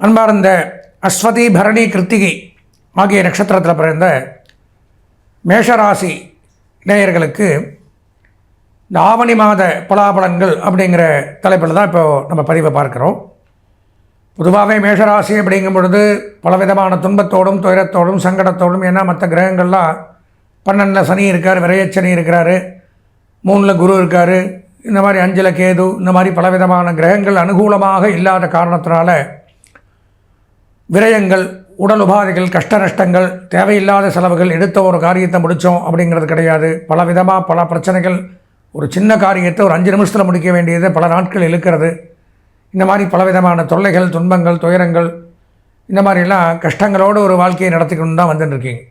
அன்பார்ந்த அஸ்வதி பரணி கிருத்திகை ஆகிய நட்சத்திரத்தில் பிறந்த மேஷராசி நேயர்களுக்கு இந்த ஆவணி மாத பலாபலன்கள் அப்படிங்கிற தலைப்பில் தான் இப்போ நம்ம பதிவை பார்க்குறோம். பொதுவாகவே மேஷராசி அப்படிங்கும் பொழுது பலவிதமான துன்பத்தோடும் துயரத்தோடும் சங்கடத்தோடும் ஏன்னா மற்ற கிரகங்கள்லாம் பன்னெண்டில் சனி இருக்கார் விரையச்சனி இருக்கிறாரு மூணில் குரு இருக்கார் இந்த மாதிரி அஞ்சில் கேது இந்த மாதிரி பலவிதமான கிரகங்கள் அனுகூலமாக இல்லாத காரணத்தினால விரயங்கள் உடல் உபாதைகள் கஷ்ட நஷ்டங்கள் தேவையில்லாத செலவுகள் எடுத்த ஒரு காரியத்தை முடித்தோம் அப்படிங்கிறது கிடையாது. பல விதமாக பல பிரச்சனைகள் ஒரு சின்ன காரியத்தை ஒரு அஞ்சு நிமிஷத்தில் முடிக்க வேண்டியது பல நாட்கள் இழுக்கிறது. இந்த மாதிரி பலவிதமான தொல்லைகள் துன்பங்கள் துயரங்கள் இந்த மாதிரிலாம் கஷ்டங்களோடு ஒரு வாழ்க்கையை நடத்திக்கணும் தான் வந்துட்டுருக்கீங்க.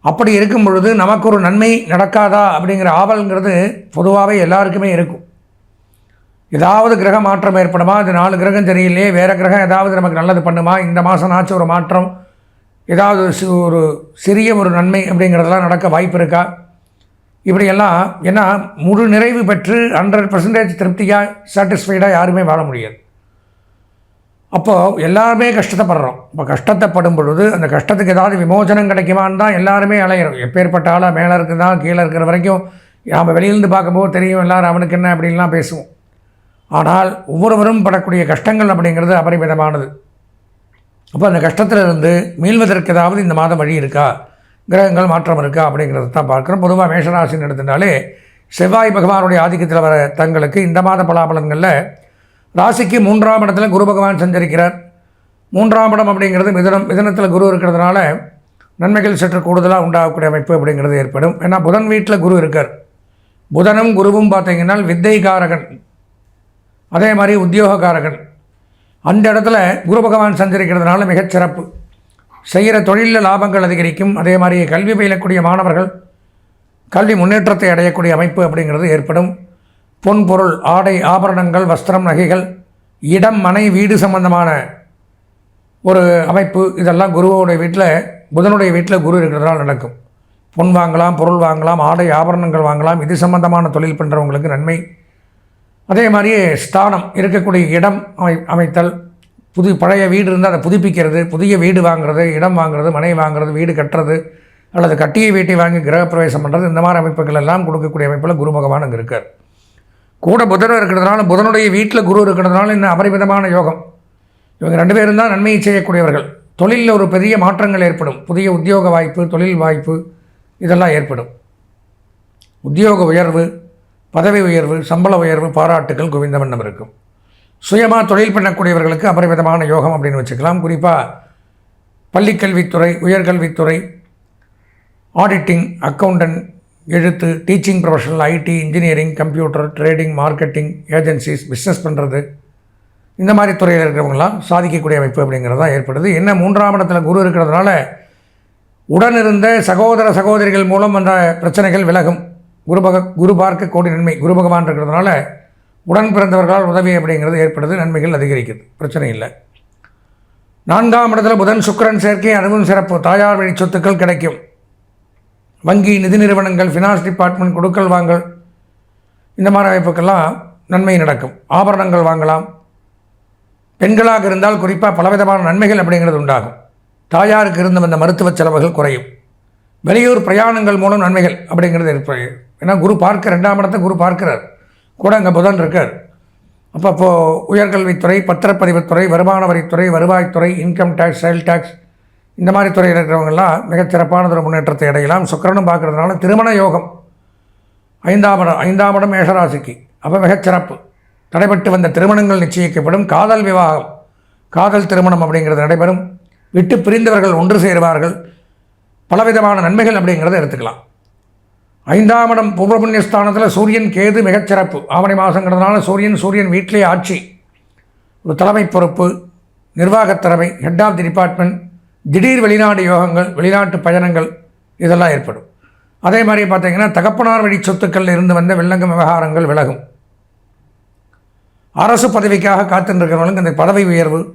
அப்படி இருக்கும் பொழுது நமக்கு ஒரு நன்மை நடக்காதா அப்படிங்கிற ஆவல்ங்கிறது பொதுவாகவே எல்லாருக்குமே இருக்கும். ஏதாவது கிரக மாற்றம் ஏற்படுமா? இது நாலு கிரகம் சரியில்லையே வேறு கிரகம் ஏதாவது நமக்கு நல்லது பண்ணுமா? இந்த மாதம் ஆச்சு ஒரு மாற்றம் ஏதாவது ஒரு ஒரு சிறிய ஒரு நன்மை அப்படிங்கிறதெல்லாம் நடக்க வாய்ப்பு இருக்கா இப்படியெல்லாம் ஏன்னா முழு நிறைவு பெற்று ஹண்ட்ரட் பர்சன்டேஜ் திருப்தியாக சாட்டிஸ்ஃபைடாக யாருமே வாழ முடியாது. அப்போது எல்லாருமே கஷ்டத்தைப்படுறோம். இப்போ கஷ்டத்தைப்படும் பொழுது அந்த கஷ்டத்துக்கு ஏதாவது விமோசனம் கிடைக்குமான்னு தான் எல்லாருமே அலையிறோம். எப்பேற்பட்ட ஆளாக மேலே இருக்குதான் கீழே இருக்கிற வரைக்கும் நாம் வெளியிலேருந்து பார்க்கும்போது தெரியும் எல்லோரும் அவனுக்கு என்ன அப்படின்லாம் பேசுவோம். ஆனால் ஒவ்வொருவரும் படக்கூடிய கஷ்டங்கள் அப்படிங்கிறது அபரிமிதமானது. அப்போ அந்த கஷ்டத்திலிருந்து மீள்வதற்கு ஏதாவது இந்த மாதம் வழி இருக்கா? கிரகங்கள் மாற்றம் இருக்கா? அப்படிங்கிறத தான் பார்க்குறோம். பொதுவாக மேஷராசின்னு எடுத்துட்டாலே செவ்வாய் பகவானுடைய ஆதிக்கத்தில் வர தங்களுக்கு இந்த மாத பலாபலன்களில் ராசிக்கு மூன்றாம் இடத்துல குரு பகவான் சஞ்சரிக்கிறார். மூன்றாம் இடம் அப்படிங்கிறது மிதனம் மிதனத்தில் குரு இருக்கிறதுனால நன்மைகள் சற்று கூடுதலாக உண்டாகக்கூடிய அமைப்பு அப்படிங்கிறது ஏற்படும். ஏன்னா புதன் வீட்டில் குரு இருக்கார். புதனும் குருவும் பார்த்தீங்கன்னா வித்தைகாரகன் அதே மாதிரி உத்தியோகக்காரர்கள். அந்த இடத்துல குரு பகவான் சஞ்சரிக்கிறதுனால மிகச்சிறப்பு செய்கிற தொழிலில் லாபங்கள் அதிகரிக்கும். அதே மாதிரி கல்வி பயிலக்கூடிய மாணவர்கள் கல்வி முன்னேற்றத்தை அடையக்கூடிய அமைப்பு அப்படிங்கிறது ஏற்படும். பொன் பொருள் ஆடை ஆபரணங்கள் வஸ்திரம் நகைகள் இடம் மனை வீடு சம்பந்தமான ஒரு அமைப்பு. இதெல்லாம் குருவோடைய வீட்டில் புதனுடைய வீட்டில் குரு இருக்கிறதுனால நடக்கும். பொன் வாங்கலாம் பொருள் வாங்கலாம் ஆடை ஆபரணங்கள் வாங்கலாம். இது சம்பந்தமான தொழில் பண்ணுறவங்களுக்கு நன்மை. அதே மாதிரியே ஸ்தானம் இருக்கக்கூடிய இடம் அமை அமைத்தல். புது பழைய வீடு இருந்தால் அதை புதுப்பிக்கிறது புதிய வீடு வாங்குறது இடம் வாங்குறது மனை வாங்குறது வீடு கட்டுறது அல்லது கட்டிய வீட்டை வாங்கி கிரகப்பிரவேசம் பண்ணுறது இந்த மாதிரி அமைப்புகள் எல்லாம் கொடுக்கக்கூடிய அமைப்பில் குரு பகவான் அங்கே இருக்கார். கூட புதன் இருக்கிறதுனால புதனுடைய வீட்டில் குரு இருக்கிறதுனால இன்னும் அபரிமிதமான யோகம். இவங்க ரெண்டு பேரும் தான் நன்மையை செய்யக்கூடியவர்கள். தொழிலில் ஒரு பெரிய மாற்றங்கள் ஏற்படும். புதிய உத்தியோக வாய்ப்பு தொழில் வாய்ப்பு இதெல்லாம் ஏற்படும். உத்தியோக உயர்வு பதவி உயர்வு சம்பள உயர்வு பாராட்டுகள் குவிந்த வண்ணம் இருக்கும். சுயமாக தொழில் பண்ணக்கூடியவர்களுக்கு அபரிமிதமான யோகம் அப்படின்னு வச்சுக்கலாம். குறிப்பாக பள்ளிக்கல்வித்துறை உயர்கல்வித்துறை ஆடிட்டிங் அக்கௌண்டன்ட் எழுத்து teaching professional IT engineering computer trading marketing agencies business பண்ணுறது இந்த மாதிரி துறையில் இருக்கிறவங்களாம் சாதிக்கக்கூடிய அமைப்பு அப்படிங்கிறது தான் ஏற்படுது. என்ன மூன்றாம் இடத்துல குரு இருக்கிறதுனால உடனிருந்த சகோதர சகோதரிகள் மூலம் அந்த பிரச்சனைகள் விலகும். குருபக குரு பார்க்க கோடி நன்மை குரு பகவான் இருக்கிறதுனால உடன் பிறந்தவர்களால் உதவி அப்படிங்கிறது ஏற்படுது நன்மைகள் அதிகரிக்குது பிரச்சனை இல்லை. நான்காம் இடத்துல புதன் சுக்கரன் சேர்க்கை அதுவும் சிறப்பு. தாயார் வழி சொத்துக்கள் கிடைக்கும். வங்கி நிதி நிறுவனங்கள் ஃபினான்ஸ் டிபார்ட்மெண்ட் கொடுக்கல் வாங்கல் இந்த மாதிரி அமைப்புக்கெல்லாம் நன்மை நடக்கும். ஆபரணங்கள் வாங்கலாம். பெண்களாக இருந்தால் குறிப்பாக பலவிதமான நன்மைகள் அப்படிங்கிறது உண்டாகும். தாயாருக்கு இருந்த வந்த மருத்துவ செலவுகள் குறையும். வெளியூர் பிரயாணங்கள் மூலம் நன்மைகள் அப்படிங்கிறது இருப்பாங்க ஏன்னா குரு பார்க்க ரெண்டாம் இடத்தை குரு பார்க்கிறார். கூட அங்கே புதன் இருக்கார். அப்போ அப்போது உயர்கல்வித்துறை பத்திரப்பதிவுத்துறை வருமான வரித்துறை வருவாய்த்துறை இன்கம் டேக்ஸ் சேல் டேக்ஸ் இந்த மாதிரி துறையில் இருக்கிறவங்கெல்லாம் மிகச்சிறப்பானதொரு முன்னேற்றத்தை அடையலாம். சுக்கரனும் பார்க்கறதுனால திருமண யோகம் ஐந்தாம் இடம் ஐந்தாம் இடம் மேஷராசிக்கு. அப்போ மிகச்சிறப்பு தடைபட்டு வந்த திருமணங்கள் நிச்சயிக்கப்படும். காதல் விவாகம் காதல் திருமணம் அப்படிங்கிறது நடைபெறும். விட்டு பிரிந்தவர்கள் ஒன்று சேருவார்கள். பலவிதமான நன்மைகள் அப்படிங்கிறத எடுத்துக்கலாம். ஐந்தாம் இடம் பூர்வபுண்ணியஸ்தானத்தில் சூரியன் கேது மிகச்சிறப்பு. ஆவணி மாதங்கிறதுனால சூரியன் சூரியன் வீட்டிலே ஆட்சி. ஒரு தலைமை பொறுப்பு நிர்வாகத் தலைமை ஹெட் ஆஃப் தி டிபார்ட்மெண்ட் திடீர் வெளிநாடு யோகங்கள் வெளிநாட்டு பயணங்கள் இதெல்லாம் ஏற்படும். அதே மாதிரி பார்த்தீங்கன்னா தகப்பனார் வழி சொத்துக்கள் இருந்து வந்த வில்லங்கம் விவகாரங்கள் விலகும். அரசு பதவிக்காக காத்திருக்கிறவங்களுக்கு இந்த பதவி உயர்வு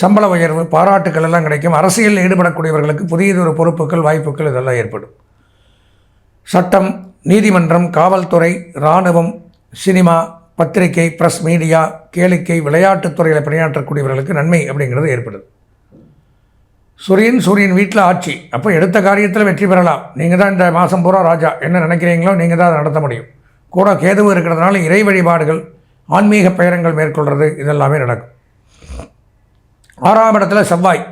சம்பள உயர்வு பாராட்டுக்கள் எல்லாம் கிடைக்கும். அரசியலில் ஈடுபடக்கூடியவர்களுக்கு புதியதொரு பொறுப்புகள் வாய்ப்புகள் இதெல்லாம் ஏற்படும். சட்டம் நீதிமன்றம் காவல்துறை இராணுவம் சினிமா பத்திரிகை ப்ரெஸ் மீடியா கேளிக்கை விளையாட்டுத் துறையில் பணியாற்றக்கூடியவர்களுக்கு நன்மை அப்படிங்கிறது ஏற்படுது. சூரியன் சூரியன் வீட்டில் ஆட்சி. அப்போ எடுத்த காரியத்தில் வெற்றி பெறலாம். நீங்கள் தான் இந்த மாதம் பூரா ராஜா. என்ன நினைக்கிறீங்களோ நீங்கள் தான் அதை நடத்த முடியும். கூட கேதுவு இருக்கிறதுனால இறை வழிபாடுகள் ஆன்மீக பயணங்கள் மேற்கொள்வது இதெல்லாமே நடக்கும். ஆறாம் இடத்துல செவ்வாய்.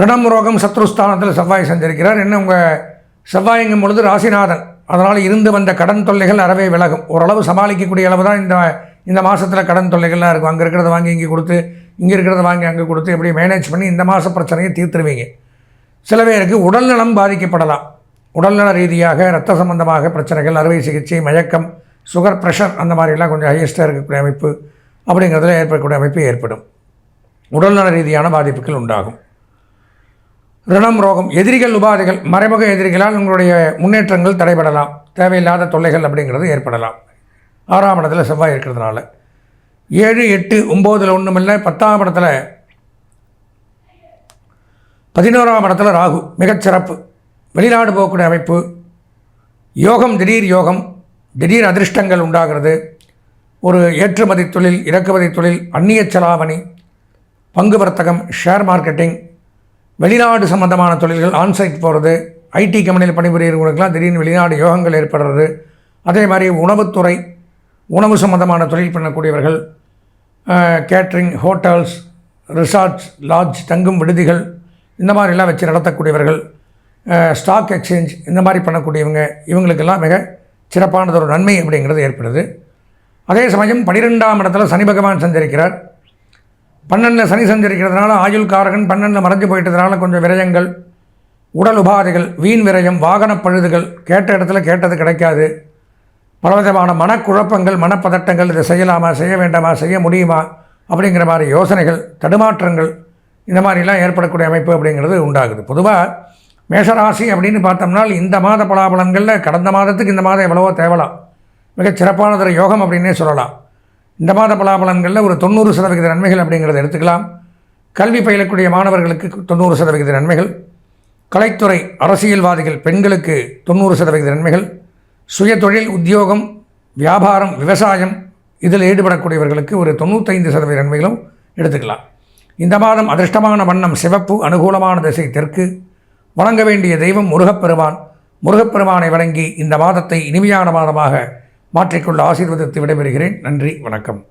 ரிணம் ரோகம் சத்ருஸ்தானத்தில் செவ்வாய் செஞ்சிருக்கிறார். என்ன உங்கள் செவ்வாய்ங்கும் பொழுது ராசிநாதன். அதனால் இருந்து வந்த கடன் தொல்லைகள் அறவே விலகும். ஓரளவு சமாளிக்கக்கூடிய அளவு தான் இந்த இந்த மாதத்தில் கடன் தொல்லைகள்லாம் இருக்கும். அங்கே இருக்கிறத வாங்கி இங்கே கொடுத்து இங்கே இருக்கிறத வாங்கி அங்கே கொடுத்து எப்படி மேனேஜ் பண்ணி இந்த மாத பிரச்சனையை தீர்த்துருவீங்க. சில பேருக்கு உடல்நலம் பாதிக்கப்படலாம். உடல்நல ரீதியாக ரத்த சம்பந்தமாக பிரச்சனைகள் அறுவை சிகிச்சை மயக்கம் சுகர் ப்ரெஷர் அந்த மாதிரிலாம் கொஞ்சம் ஹையஸ்ட்டாக இருக்கக்கூடிய அமைப்பு அப்படிங்கிறதுல ஏற்படக்கூடிய அமைப்பு ஏற்படும். உடல்நல ரீதியான பாதிப்புகள் உண்டாகும். ரிணம் ரோகம் எதிரிகள் உபாதைகள் மறைமுக எதிரிகளால் உங்களுடைய முன்னேற்றங்கள் தடைபடலாம். தேவையில்லாத தொல்லைகள் அப்படிங்கிறது ஏற்படலாம். ஆறாம் இடத்துல செவ்வாய் இருக்கிறதுனால. ஏழு எட்டு ஒம்போதில் ஒன்றும் இல்லை. பத்தாம் இடத்துல பதினோராம் இடத்துல ராகு மிகச்சிறப்பு. வெளிநாடு போகக்கூடிய அமைப்பு. யோகம் திடீர் யோகம் திடீர் அதிர்ஷ்டங்கள் உண்டாகிறது. ஒரு ஏற்றுமதி தொழில் இறக்குமதி தொழில் அந்நிய செலாவணி பங்கு வர்த்தகம் ஷேர் மார்க்கெட்டிங் வெளிநாடு சம்பந்தமான தொழில்கள் ஆன்சைட் போகிறது ஐடி கம்பெனியில் பணிபுரியவங்களுக்கெல்லாம் திடீர்னு வெளிநாடு யோகங்கள் ஏற்படுறது. அதே மாதிரி உணவுத்துறை உணவு சம்பந்தமான தொழில் பண்ணக்கூடியவர்கள் கேட்ரிங் ஹோட்டல்ஸ் ரிசார்ட்ஸ் லாட்ஜ் தங்கும் விடுதிகள் இந்த மாதிரிலாம் வச்சு நடத்தக்கூடியவர்கள் ஸ்டாக் எக்ஸ்சேஞ்ச் இந்த மாதிரி பண்ணக்கூடியவங்க இவங்களுக்கெல்லாம் மிக சிறப்பானதொரு நன்மை அப்படிங்கிறது ஏற்படுது. அதே சமயம் பனிரெண்டாம் இடத்துல சனி பகவான் சஞ்சரிக்கிறார். பன்னெண்டில் சனி சஞ்சரிக்கிறதுனால ஆயுள் காரகன் பன்னெண்டில் மறைஞ்சு போயிட்டதுனால கொஞ்சம் விரயங்கள் உடல் உபாதைகள் வீண் விரயம் வாகனப் பழுதுகள் கேட்ட இடத்துல கேட்டது கிடைக்காது. பலவிதமான மனக்குழப்பங்கள் மனப்பதட்டங்கள் இதை செய்யலாமா செய்ய வேண்டாமா செய்ய முடியுமா அப்படிங்கிற மாதிரி யோசனைகள் தடுமாற்றங்கள் இந்த மாதிரிலாம் ஏற்படக்கூடிய அமைப்பு அப்படிங்கிறது உண்டாகுது. பொதுவாக மேஷராசி அப்படின்னு பார்த்தோம்னா இந்த மாத பலாபலன்களில் கடந்த மாதத்துக்கு இந்த மாதம் எவ்வளவோ தேவலாம். மிகச் சிறப்பானதொரு யோகம் அப்படின்னே சொல்லலாம். இந்த மாத பலாபலன்களில் ஒரு தொண்ணூறு சதவிகித நன்மைகள் அப்படிங்கிறத எடுத்துக்கலாம். கல்வி பயிலக்கூடிய மாணவர்களுக்கு தொண்ணூறு சதவிகித நன்மைகள். கலைத்துறை அரசியல்வாதிகள் பெண்களுக்கு தொண்ணூறு சதவிகித நன்மைகள். சுய தொழில் உத்தியோகம் வியாபாரம் விவசாயம் இதில் ஈடுபடக்கூடியவர்களுக்கு ஒரு தொண்ணூத்தைந்து சதவீத நன்மைகளும் எடுத்துக்கலாம். இந்த மாதம் அதிர்ஷ்டமான வண்ணம் சிவப்பு அனுகூலமான திசை தெற்கு. வணங்க வேண்டிய தெய்வம் முருகப்பெருமான். முருகப்பெருமானை வணங்கி இந்த மாதத்தை இனிமையான மாதமாக மாற்றிக்கொள்ள ஆசீர்வாதத்தை விடைபெறுகிறேன். நன்றி வணக்கம்.